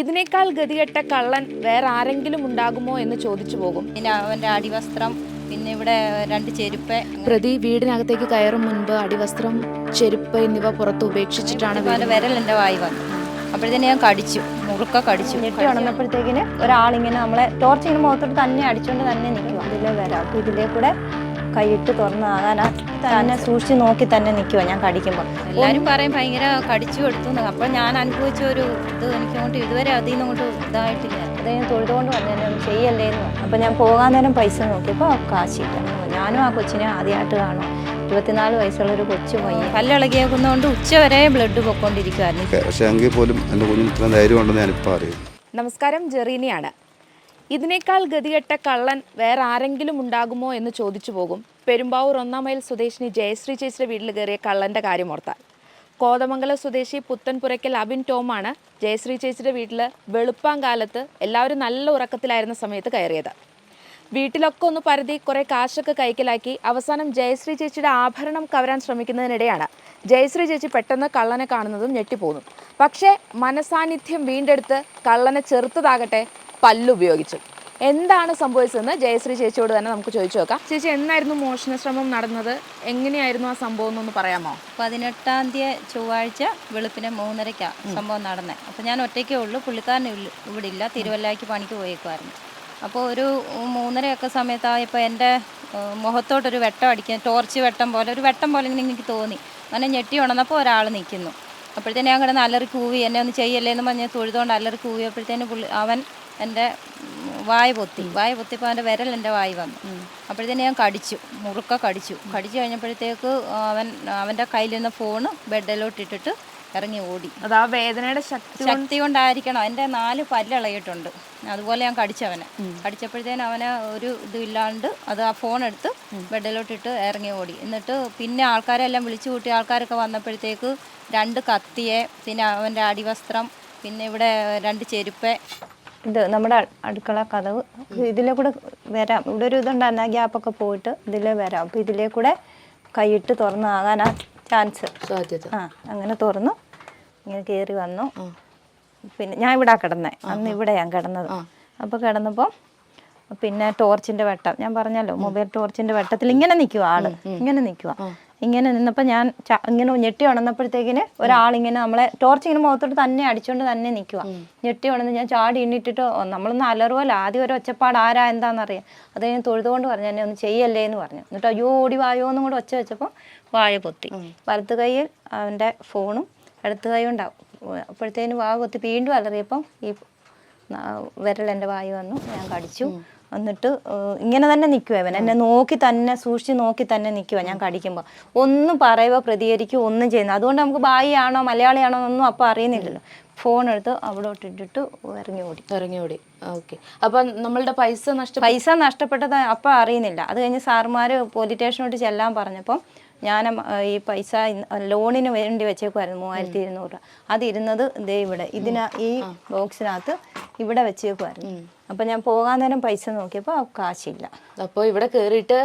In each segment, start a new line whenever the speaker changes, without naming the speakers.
ഇതിനേക്കാൾ ഗതികെട്ട കള്ളൻ വേറെ ആരെങ്കിലും ഉണ്ടാകുമോ എന്ന് ചോദിച്ചു പോകും.
പിന്നെ അവന്റെ അടിവസ്ത്രം പിന്നെ ഇവിടെ രണ്ട് ചെരുപ്പ്.
പ്രതി വീടിനകത്തേക്ക് കയറും മുൻപ് അടിവസ്ത്രം ചെരുപ്പ് എന്നിവ പുറത്ത് ഉപേക്ഷിച്ചിട്ടാണ്
വിരൽ എന്റെ വായി വന്നു. അപ്പോഴത്തേന് ഞാൻ കടിച്ചു മുറുക്ക കടിച്ചു.
ഞെട്ടി ഉണർന്നപ്പോഴത്തേക്കിന് ഒരാളിങ്ങനെ നമ്മളെ ടോർച്ച് ഇങ്ങനെ മുഖത്തോട്ട് തന്നെ അടിച്ചുകൊണ്ട് തന്നെ നിൽക്കും അതിലെ വരാം അപ്പോൾ ഇതിലേ കൂടെ കൈയിട്ട് തുറന്നാകാൻ തന്നെ സൂക്ഷിച്ച് നോക്കി തന്നെ നിൽക്കുക ഞാൻ കടിക്കുമ്പോൾ
എല്ലാവരും പറയും ഭയങ്കര കടിച്ചു കൊടുത്തു അപ്പോൾ ഞാൻ അനുഭവിച്ച ഒരു ഇത് എനിക്ക് അങ്ങോട്ട് ഇതുവരെ അതിൽ നിന്ന് അങ്ങോട്ട് ഇതായിട്ടില്ല.
അതായത് തൊഴുതുകൊണ്ട് പറഞ്ഞു എന്നെ ചെയ്യല്ലേ എന്ന് പറഞ്ഞു അപ്പോൾ ഞാൻ പോകാൻ നേരം പൈസ നോക്കിയപ്പോൾ കാശില്ല. ഞാനും ആ കൊച്ചിനെ ആദ്യമായിട്ട് കാണും ഇരുപത്തിനാല് വയസ്സുള്ള ഒരു കൊച്ചു പോയി
കല്ലിളകിയാക്കുന്നതുകൊണ്ട് ഉച്ച വരെ ബ്ലഡ് പൊക്കോണ്ടിരിക്കുമായിരുന്നു
പക്ഷേ എങ്കിൽ പോലും എന്റെ കുഞ്ഞിന് ഇത്ര ധൈര്യം ഉണ്ടെന്ന് ഞാനിപ്പോൾ അറിയും
നമസ്കാരം ജെറീനിയാണ്. ഇതിനേക്കാൾ ഗതികെട്ട കള്ളൻ വേറെ ആരെങ്കിലും ഉണ്ടാകുമോ എന്ന് ചോദിച്ചു പോകും. പെരുമ്പാവൂർ ഒന്നാം മൈൽ സ്വദേശിനി ജയശ്രീ ചേച്ചിയുടെ വീട്ടിൽ കയറിയ കള്ളന്റെ കാര്യം ഓർത്താൽ. കോതമംഗലം സ്വദേശി പുത്തൻപുരയ്ക്കൽ അബിൻ ടോമാണ് ജയശ്രീ ചേച്ചിയുടെ വീട്ടിൽ വെളുപ്പാങ്കാലത്ത് എല്ലാവരും നല്ല ഉറക്കത്തിലായിരുന്ന സമയത്ത് കയറിയത്. വീട്ടിലൊക്കെ ഒന്ന് പരതി കുറേ കാശൊക്കെ കൈക്കലാക്കി അവസാനം ജയശ്രീ ചേച്ചിയുടെ ആഭരണം കവരാൻ ശ്രമിക്കുന്നതിനിടെയാണ് ജയശ്രീ ചേച്ചി പെട്ടെന്ന് കള്ളനെ കാണുന്നതും ഞെട്ടിപ്പോകുന്നു പക്ഷേ മനസാന്നിധ്യം വീണ്ടെടുത്ത് കള്ളനെ ചെറുത്തതാകട്ടെ പല്ലുപയോഗിച്ചു. എന്താണ് സംഭവിച്ചതെന്ന് ജയശ്രീ ചേച്ചിയോട് തന്നെ നമുക്ക് ചോദിച്ചു നോക്കാം. ചേച്ചി എന്നായിരുന്നു മോഷണ ശ്രമം നടന്നത്? എങ്ങനെയായിരുന്നു ആ സംഭവം എന്നൊന്ന് പറയാമോ?
പതിനെട്ടാം തീയതി ചൊവ്വാഴ്ച വെളുപ്പിനെ മൂന്നരയ്ക്കാണ് സംഭവം നടന്നത് അപ്പോൾ ഞാൻ ഒറ്റയ്ക്കേ ഉള്ളൂ. പുള്ളിക്കാരൻ ഉള്ളൂ ഇവിടെ ഇല്ല. തിരുവല്ലയ്ക്ക് പണിക്ക് പോയേക്കുമായിരുന്നു അപ്പോൾ ഒരു മൂന്നരയൊക്കെ സമയത്തായപ്പോൾ എന്റെ മുഖത്തോട്ടൊരു വെട്ടം അടിക്കാൻ ടോർച്ച് വെട്ടം പോലെ ഒരു വെട്ടം പോലെ ഇങ്ങനെ എനിക്ക് തോന്നി. അങ്ങനെ ഞെട്ടി ഉണർന്നപ്പോൾ ഒരാൾ നിൽക്കുന്നു. അപ്പോഴത്തേനും ഞാൻ കിടന്ന് അലറി കൂവി എന്നെ ഒന്ന് ചെയ്യല്ലേ? എന്ന് പറഞ്ഞ് തൊഴുതുകൊണ്ട് അലറി കൂവിയപ്പോഴത്തേനും പുള്ളി അവൻ എന്റെ വായ പൊത്തി. വായ പൊത്തിയപ്പോൾ അവന്റെ വിരൽ എന്റെ വായി വന്നു. അപ്പോഴത്തേനും ഞാൻ കടിച്ചു. മുറുക്ക കടിച്ചു. കടിച്ചു കഴിഞ്ഞപ്പോഴത്തേക്ക് അവൻ അവന്റെ കയ്യിലിരുന്ന ഫോണ് ബെഡിലോട്ട് ഇട്ടിട്ട് ഇറങ്ങി ഓടി.
അത് ആ വേദനയുടെ ശക്തി
ശക്തി കൊണ്ടായിരിക്കണം. എന്റെ നാല് പല്ലിളയിട്ടുണ്ട് അതുപോലെ ഞാൻ കടിച്ചവനെ കടിച്ചപ്പോഴത്തേനും അവനെ ഒരു ഇതില്ലാണ്ട് അത് ആ ഫോൺ എടുത്ത് ബെഡിലോട്ടിട്ട് ഇറങ്ങി ഓടി. എന്നിട്ട് പിന്നെ ആൾക്കാരെല്ലാം വിളിച്ചു കൂട്ടി ആൾക്കാരൊക്കെ വന്നപ്പോഴത്തേക്ക് രണ്ട് കത്തിയെ പിന്നെ അവന്റെ അടിവസ്ത്രം പിന്നെ ഇവിടെ രണ്ട് ചെരുപ്പ്
ഇത് നമ്മുടെ അടുക്കള കഥവ് ഇതിലെ കൂടെ വരാം. ഇവിടെ ഒരു ഇതുണ്ടായിരുന്നു. ആ ഗ്യാപ്പൊക്കെ പോയിട്ട് ഇതിലേ വരാം. അപ്പോൾ ഇതിലേ കൂടെ കൈയിട്ട് തുറന്നാകാൻ ആ ചാൻസ്.
സാധ്യത.
ആ അങ്ങനെ തുറന്നു. ഇങ്ങനെ കയറി വന്നു. പിന്നെ ഞാൻ ഇവിടെ കിടന്നേ. അന്ന് ഇവിടെ ഞാൻ കിടന്നത്. അപ്പോൾ കിടന്നപ്പോൾ പിന്നെ ടോർച്ചിന്റെ വെട്ടം. ഞാൻ പറഞ്ഞല്ലോ മൊബൈൽ ടോർച്ചിന്റെ വെട്ടത്തിൽ ഇങ്ങനെ നിൽക്കുക ആൾ. ഇങ്ങനെ നിൽക്കുക ഇങ്ങനെ നിന്നപ്പോൾ ഞാൻ ഇങ്ങനെ ഞെട്ടി ഉണർന്നപ്പോഴത്തേക്കിന് ഒരാളിങ്ങനെ നമ്മളെ ടോർച്ച് ഇങ്ങനെ മുഖത്തോട്ട് തന്നെ അടിച്ചുകൊണ്ട് തന്നെ നിൽക്കുക ഞെട്ടി ഉണർന്ന് ഞാൻ ചാടി എണ്ണിട്ടിട്ട് നമ്മളൊന്ന് അലറുമല്ല ആദ്യം ഒരു ഒച്ചപ്പാട് ആരാ എന്താണെന്നറിയാം അത് കഴിഞ്ഞ് തൊഴുതുകൊണ്ട് പറഞ്ഞു എന്നെ ഒന്ന് ചെയ്യല്ലേ എന്ന് പറഞ്ഞു. എന്നിട്ട് അയ്യോ ഓടി വായോ എന്നും കൂടെ ഒച്ച വെച്ചപ്പോൾ വാഴ പൊത്തി. വലത്ത് കൈയിൽ അവന്റെ ഫോണും ഇടത്ത് കൈ ഉണ്ടാവും. അപ്പോഴത്തേനും വാ പൊത്തി വീണ്ടും അലറിയപ്പം ഈ വിരൽ എന്റെ വായി വന്നു. ഞാൻ കടിച്ചു. എന്നിട്ട് ഇങ്ങനെ തന്നെ നിൽക്കുക അവൻ എന്നെ നോക്കി തന്നെ സൂക്ഷിച്ച് നോക്കി തന്നെ നിൽക്കുക ഞാൻ കടിക്കുമ്പോൾ ഒന്നും പറയുക പ്രതികരിക്കുക ഒന്നും ചെയ്യുന്നു. അതുകൊണ്ട് നമുക്ക് ബായി ആണോ മലയാളിയാണോ എന്നൊന്നും അപ്പോൾ അറിയുന്നില്ലല്ലോ. ഫോൺ എടുത്ത് അവിടോട്ട് ഇട്ടിട്ട് ഇറങ്ങി ഓടി.
ഇറങ്ങി ഓടി. ഓക്കെ. അപ്പൊ നമ്മളുടെ പൈസ നഷ്ട
പൈസ നഷ്ടപ്പെട്ടത് അപ്പം അറിയുന്നില്ല. അത് കഴിഞ്ഞ് സാറുമാർ പോലീസ് സ്റ്റേഷനോട്ട് ചെല്ലാൻ പറഞ്ഞപ്പം ഞാൻ ഈ പൈസ ലോണിന് വേണ്ടി വെച്ചേക്കുമായിരുന്നു മൂവായിരത്തി ഇരുന്നൂറ് രൂപ. അതിരുന്നത് ദേ ഇവിടെ. ഇതിന ഈ ബോക്സിനകത്ത് ഇവിടെ വെച്ചേക്കുമായിരുന്നു അപ്പൊ ഞാൻ പോകാൻ നേരം പൈസ നോക്കിയപ്പോ കാശില്ല.
അപ്പൊ ഇവിടെ കേറിയിട്ട്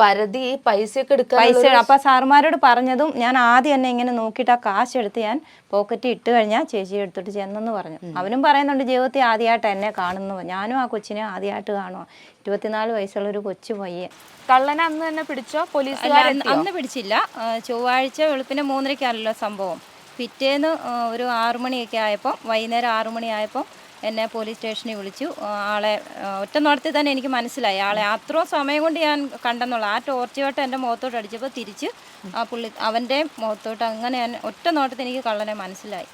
പരതി ഈ പൈസയൊക്കെ എടുക്കാൻ
പൈസ അപ്പൊ സാർമാരോട് പറഞ്ഞതും ഞാൻ ആദ്യം തന്നെ ഇങ്ങനെ നോക്കിയിട്ട് ആ കാശ് എടുത്ത് ഞാൻ പോക്കറ്റ് ഇട്ട് കഴിഞ്ഞാൽ ചേച്ചി എടുത്തിട്ട് ചെന്നെന്ന് പറഞ്ഞു. അവനും പറയുന്നുണ്ട് ജീവിതത്തിൽ ആദ്യമായിട്ട് എന്നെ കാണുന്നു. ഞാനും ആ കൊച്ചിനെ ആദ്യമായിട്ട് കാണുക ഇരുപത്തിനാല് വയസ്സുള്ള ഒരു കൊച്ചു പയ്യെ
കള്ളനെ അന്ന് തന്നെ പിടിച്ചോ? പോലീസ്
അന്ന് പിടിച്ചില്ല. ചൊവ്വാഴ്ച വെളുപ്പിന് മൂന്നരയ്ക്കാണല്ലോ സംഭവം. പിറ്റേന്ന് ഒരു ആറുമണിയൊക്കെ ആയപ്പോൾ വൈകുന്നേരം ആറുമണി മണിയായപ്പോൾ എന്നെ പോലീസ് സ്റ്റേഷനിൽ വിളിച്ചു. ആളെ ഒറ്റ നോട്ടത്തിൽ തന്നെ എനിക്ക് മനസ്സിലായി. ആളെ അത്രയും സമയം കൊണ്ട് ഞാൻ കണ്ടെന്നുള്ള ആ ടോർച്ച് വട്ടം എന്റെ മുഖത്തോട്ട് അടിച്ചപ്പോൾ തിരിച്ച് ആ പുള്ളി അവന്റെ മുഖത്തോട്ട് അങ്ങനെ ഞാൻ ഒറ്റ നോട്ടത്തിൽ എനിക്ക് കള്ളനെ മനസ്സിലായി.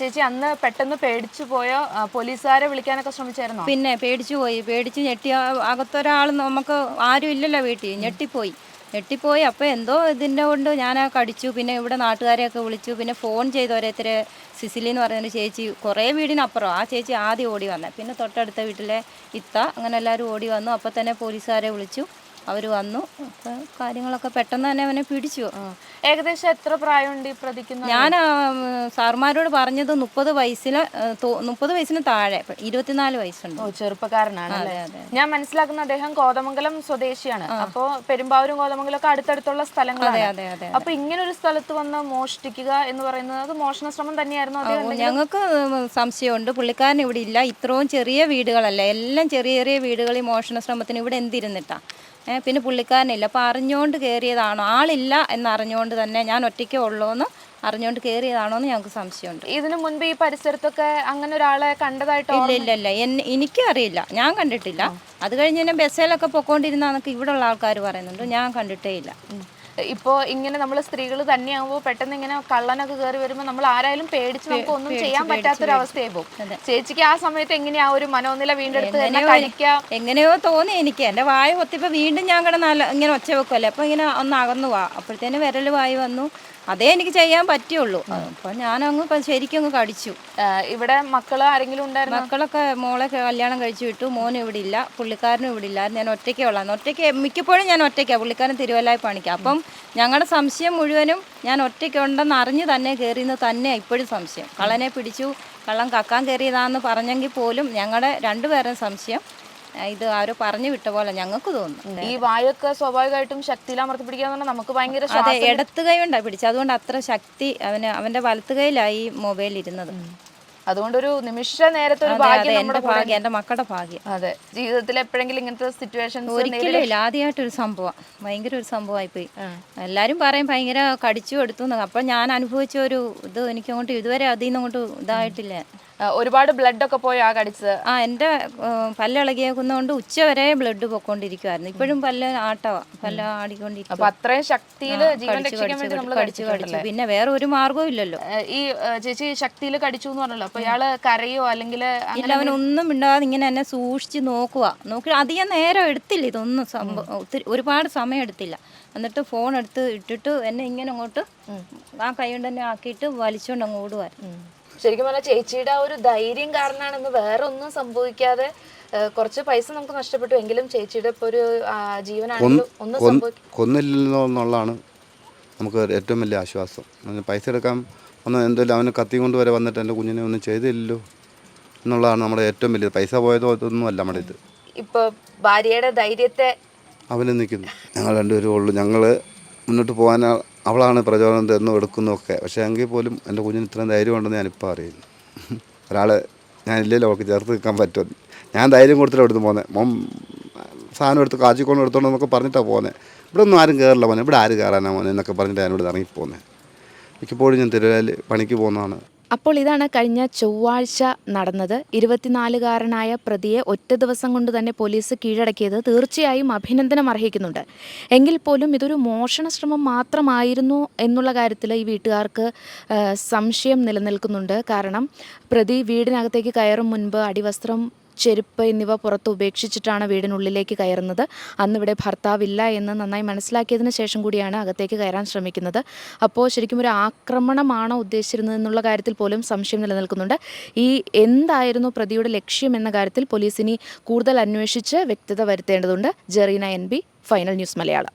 ചേച്ചി അന്ന് പെട്ടെന്ന് പേടിച്ചു പോയോ? പോലീസുകാരെ വിളിക്കാനൊക്കെ ശ്രമിച്ചായിരുന്നോ?
പിന്നെ പേടിച്ചു പോയി. പേടിച്ച് ഞെട്ടി അകത്തൊരാൾ നമുക്ക് ആരും ഇല്ലല്ലോ വീട്ടിൽ. ഞെട്ടിപ്പോയി. ഞെട്ടിപ്പോയി. അപ്പോൾ എന്തോ ഇതിന്റെ കൊണ്ട് ഞാൻ കടിച്ചു. പിന്നെ ഇവിടെ നാട്ടുകാരെയൊക്കെ വിളിച്ചു. പിന്നെ ഫോൺ ചെയ്ത് ഓരോരുത്തരെ സിസിലി എന്ന് പറയുന്ന ചേച്ചി കുറേ വീടിനപ്പുറം. ആ ചേച്ചി ആദ്യം ഓടി വന്നത് പിന്നെ തൊട്ടടുത്ത വീട്ടിലെ ഇത്ത അങ്ങനെ എല്ലാവരും ഓടി വന്നു. അപ്പോൾ തന്നെ പോലീസുകാരെ വിളിച്ചു. അവർ വന്നു. അപ്പോൾ കാര്യങ്ങളൊക്കെ പെട്ടെന്ന് തന്നെ അവനെ പിടിച്ചു.
ഏകദേശം എത്ര പ്രായമുണ്ട് ഈ പ്രതിക്കുന്ന
ഞാൻ സാർമാരോട് പറഞ്ഞത് മുപ്പത് വയസ്സിന് മുപ്പത് വയസ്സിന് താഴെ ഇരുപത്തിനാല് വയസ്സുണ്ട്.
ഓ ചെറുപ്പക്കാരനാണ്? ഞാൻ മനസ്സിലാക്കുന്ന അദ്ദേഹം കോതമംഗലം സ്വദേശിയാണ്. അപ്പോൾ പെരുമ്പാവൂരും കോതമംഗലം ഒക്കെ അടുത്തടുത്തുള്ള സ്ഥലങ്ങളാണ്.
അതെ, അതെ, അതെ.
അപ്പൊ ഇങ്ങനെ ഒരു സ്ഥലത്ത് വന്ന് മോഷ്ടിക്കുക എന്ന് പറയുന്നത് അത് മോഷണ ശ്രമം തന്നെയായിരുന്നു
ഞങ്ങൾക്ക് സംശയമുണ്ട്. പുള്ളിക്കാരൻ ഇവിടെ ഇല്ല. ഇത്രയും ചെറിയ വീടുകളല്ല. എല്ലാം ചെറിയ ചെറിയ വീടുകളിൽ മോഷണ ശ്രമത്തിന് ഇവിടെ എന്തിരുന്നിട്ടാ? പിന്നെ പുള്ളിക്കാരനില്ല. അപ്പോൾ അറിഞ്ഞുകൊണ്ട് കയറിയതാണോ ആളില്ല എന്നറിഞ്ഞുകൊണ്ട് തന്നെ ഞാൻ ഒറ്റയ്ക്കേ ഉള്ളൂ എന്ന് അറിഞ്ഞുകൊണ്ട് കയറിയതാണോ എന്ന് ഞങ്ങൾക്ക് സംശയമുണ്ട്.
ഇതിനു മുൻപ് ഈ പരിസരത്തൊക്കെ അങ്ങനെ ഒരാളെ കണ്ടതായിട്ട്?
ഇല്ല ഇല്ല ഇല്ല. എന്നെ എനിക്കറിയില്ല ഞാൻ കണ്ടിട്ടില്ല. അത് കഴിഞ്ഞ് തന്നെ ബസ്സിലൊക്കെ പൊക്കോണ്ടിരുന്നാന്നൊക്കെ ഇവിടെ ഉള്ള ആൾക്കാർ പറയുന്നുണ്ട്. ഞാൻ കണ്ടിട്ടേ ഇല്ല.
ഇപ്പോ ഇങ്ങനെ നമ്മൾ സ്ത്രീകൾ തന്നെയാകുമ്പോൾ പെട്ടെന്ന് ഇങ്ങനെ കള്ളനൊക്കെ കയറി വരുമ്പോൾ നമ്മൾ ആരായാലും പേടിച്ച് നമുക്ക് ഒന്നും ചെയ്യാൻ പറ്റാത്തൊരവസ്ഥയായി പോകും ചേച്ചിക്ക് ആ സമയത്ത് എങ്ങനെയാ ഒരു മനോനില വീണ്ടെടുത്ത് തന്നെ
എങ്ങനെയോ
കഴിക്കാം?
എങ്ങനെയോ തോന്നി എനിക്ക്. എന്റെ വായ പൊത്തിയപ്പോൾ വീണ്ടും ഞാൻ കിടന്ന് ഇങ്ങനെ ഒച്ച വെക്കുമല്ലേ അപ്പോൾ ഇങ്ങനെ ഒന്ന് അകന്നു പോവാ അപ്പോഴത്തേനും വിരൽ വായി വന്നു. അതേ എനിക്ക് ചെയ്യാൻ പറ്റുള്ളൂ. അപ്പൊ ഞാനങ്ങ് ഇപ്പം ശരിക്കും അങ്ങ് കടിച്ചു.
ഇവിടെ മക്കൾ ആരെങ്കിലും ഉണ്ടായിരുന്നു?
മക്കളൊക്കെ മോളെ കല്യാണം കഴിച്ചു വിട്ടു. മോൻ ഇവിടെ ഇല്ല. പുള്ളിക്കാരനും ഇവിടെ ഇല്ല. ഞാൻ ഒറ്റയ്ക്കേ ഉള്ളു. ഒറ്റയ്ക്ക് മിക്കപ്പോഴും ഞാൻ ഒറ്റയ്ക്കാണ് പുള്ളിക്കാരൻ തിരുവല്ലായി പണിക്കാം. അപ്പം ഞങ്ങളുടെ സംശയം മുഴുവനും ഞാൻ ഒറ്റയ്ക്കുണ്ടെന്ന് അറിഞ്ഞ് തന്നെ കയറിയെന്ന് തന്നെ ഇപ്പോഴും സംശയം. കള്ളനെ പിടിച്ചു കള്ളം കക്കാൻ കയറിയതാന്ന് പറഞ്ഞെങ്കിൽ പോലും ഞങ്ങളുടെ രണ്ടുപേരും സംശയം ഇത് ആരോ പറഞ്ഞു വിട്ട പോലെ ഞങ്ങൾക്ക് തോന്നുന്നു.
ഈ വായൊക്കെ സ്വാഭാവികമായിട്ടും ശക്തിയിൽ അമർത്തി പറഞ്ഞാൽ നമുക്ക് ഭയങ്കര
അതെ ഇടത്ത് കൈ കൊണ്ടാണ് പിടിച്ചത്. അതുകൊണ്ട് അത്ര ശക്തി അവന് അവന്റെ വലത്ത് കൈയിലായി മൊബൈൽ ഇരുന്നത്.
അതുകൊണ്ട് ഒരു നിമിഷ നേരത്തെ ഒരു ഭാഗ്യം
ഭാഗ്യം എന്റെ മക്കളുടെ ഭാഗ്യം.
അതെ ജീവിതത്തിൽ എപ്പോഴെങ്കിലും ഇങ്ങനത്തെ സിറ്റുവേഷൻ
ഒരിക്കലും ഇല്ല. ആദ്യമായിട്ട് ഒരു സംഭവം. ഭയങ്കര ഒരു സംഭവമായി പോയി എല്ലാരും പറയും ഭയങ്കര കടിച്ചു എടുത്തു. അപ്പൊ ഞാൻ അനുഭവിച്ച ഒരു ഇത് എനിക്ക് അങ്ങോട്ട് ഇതുവരെ അതിൽ നിന്ന് അങ്ങോട്ട് ഇതായിട്ടില്ല.
ഒരുപാട് ബ്ലഡ് ഒക്കെ പോയി ആ കടിച്ചത്
ആ എന്റെ പല്ലിളകിയേക്കുന്നതുകൊണ്ട് ഉച്ച വരെ ബ്ലഡ് പൊക്കോണ്ടിരിക്കുവായിരുന്നു. ഇപ്പോഴും പല്ല് ആട്ടവാ. പല്ല്
അപ്പൊ
ആടിക്കൊണ്ടിരിക്കും
അത്രയും ശക്തിയിൽ ജീവൻ രക്ഷിക്കാൻ വേണ്ടി നമ്മൾ
കടിച്ചു കടിച്ചു. പിന്നെ വേറെ ഒരു മാർഗവും ഇല്ലല്ലോ
ഈ ചേച്ചി ശക്തിയിൽ കടിച്ചു എന്ന് പറഞ്ഞല്ലോ. അപ്പൊ ഇയാൾ കരയോ അല്ലെങ്കിൽ
ഇല്ല ഒന്നും മിണ്ടാതെ ഇങ്ങനെ എന്നെ സൂക്ഷിച്ച് നോക്കുക നോക്കി അധികം നേരം എടുത്തില്ല ഇതൊന്നും സംഭവം. ഒത്തിരി ഒരുപാട് സമയം എടുത്തില്ല. എന്നിട്ട് ഫോൺ എടുത്ത് ഇട്ടിട്ട് എന്നെ ഇങ്ങനെ അങ്ങോട്ട് ആ കൈ കൊണ്ട് തന്നെ ആക്കിയിട്ട് വലിച്ചുകൊണ്ട് അങ്ങോട്ട് ഓടുമായിരുന്നു
ശരിക്കും പറഞ്ഞാൽ ചേച്ചിയുടെ ആ ഒരു ധൈര്യം കാരണമാണെന്ന് വേറെ ഒന്നും സംഭവിക്കാതെ കുറച്ച് പൈസ നമുക്ക് നഷ്ടപ്പെട്ടു. എങ്കിലും ചേച്ചിയുടെ ഇപ്പൊ ഒരു ജീവനാണ് ജീവനാണെങ്കിലും ഒന്നും സംഭവിക്കും
കൊന്നില്ലല്ലോ എന്നുള്ളതാണ് നമുക്ക് ഏറ്റവും വലിയ ആശ്വാസം. പൈസ എടുക്കാൻ ഒന്ന് എന്തെങ്കിലും അവന് കത്തി കൊണ്ട് വരെ വന്നിട്ട് എന്റെ കുഞ്ഞിനെ ഒന്നും ചെയ്തില്ലല്ലോ എന്നുള്ളതാണ് നമ്മുടെ ഏറ്റവും വലിയ പൈസ പോയതോ ഇതൊന്നും അല്ല നമ്മുടെ ഇത്.
ഇപ്പൊ ഭാര്യയുടെ ധൈര്യത്തെ
അവന് നിൽക്കുന്നു ഞങ്ങൾ രണ്ടുപേരും ഉള്ളൂ. ഞങ്ങൾ മുന്നോട്ട് പോകാൻ അവളാണ് പ്രചോദനം തന്നു എടുക്കുന്നതൊക്കെ. പക്ഷേ എങ്കിൽ പോലും എന്റെ കുഞ്ഞിന് ഇത്രയും ധൈര്യമുണ്ടെന്ന് ഞാനിപ്പോൾ അറിയുന്നു. ഒരാൾ ഞാനില്ലല്ലോ അവൾക്ക് ചേർത്ത് നിൽക്കാൻ പറ്റും ഞാൻ ധൈര്യം കൊടുത്തിട്ട് എടുത്ത് പോകുന്നത് മോൻ സാധനം എടുത്ത് കാച്ചിക്കൊണ്ട് എടുത്തോണ്ട് എന്നൊക്കെ പറഞ്ഞിട്ടാണ് പോകുന്നത് ഇവിടെ ഒന്നും ആരും കയറില്ല മോനെ. ഇവിടെ ആര് കയറാനാ മോനെ? എന്നൊക്കെ പറഞ്ഞിട്ട് ഞാനിവിടെ ഇറങ്ങിപ്പോകുന്നത് മിക്കപ്പോഴും ഞാൻ തിരുവല്ലയിൽ പണിക്ക് പോകുന്നതാണ്.
അപ്പോൾ ഇതാണ് കഴിഞ്ഞ ചൊവ്വാഴ്ച നടന്നത്. ഇരുപത്തിനാലുകാരനായ പ്രതിയെ ഒറ്റ ദിവസം കൊണ്ട് തന്നെ പോലീസ് കീഴടക്കിയത് തീർച്ചയായും അഭിനന്ദനം അർഹിക്കുന്നുണ്ട്. എങ്കിൽ പോലും ഇതൊരു മോഷണ ശ്രമം മാത്രമായിരുന്നു എന്നുള്ള കാര്യത്തിൽ ഈ വീട്ടുകാർക്ക് സംശയം നിലനിൽക്കുന്നുണ്ട്. കാരണം പ്രതി വീടിനകത്തേക്ക് കയറും മുൻപ് അടിവസ്ത്രം ചെരുപ്പ് എന്നിവ പുറത്ത് ഉപേക്ഷിച്ചിട്ടാണ് വീടിനുള്ളിലേക്ക് കയറുന്നത്. അന്നിവിടെ ഭർത്താവില്ല എന്ന് നന്നായി മനസ്സിലാക്കിയതിന് ശേഷം കൂടിയാണ് അകത്തേക്ക് കയറാൻ ശ്രമിക്കുന്നത്. അപ്പോൾ ശരിക്കും ഒരു ആക്രമണമാണോ ഉദ്ദേശിച്ചിരുന്നത് എന്നുള്ള കാര്യത്തിൽ പോലും സംശയം നിലനിൽക്കുന്നുണ്ട്. ഈ എന്തായിരുന്നു പ്രതിയുടെ ലക്ഷ്യം എന്ന കാര്യത്തിൽ പോലീസ് ഇനി കൂടുതൽ അന്വേഷിച്ച് വ്യക്തത വരുത്തേണ്ടതുണ്ട്. Jereena N B final news Malayalam.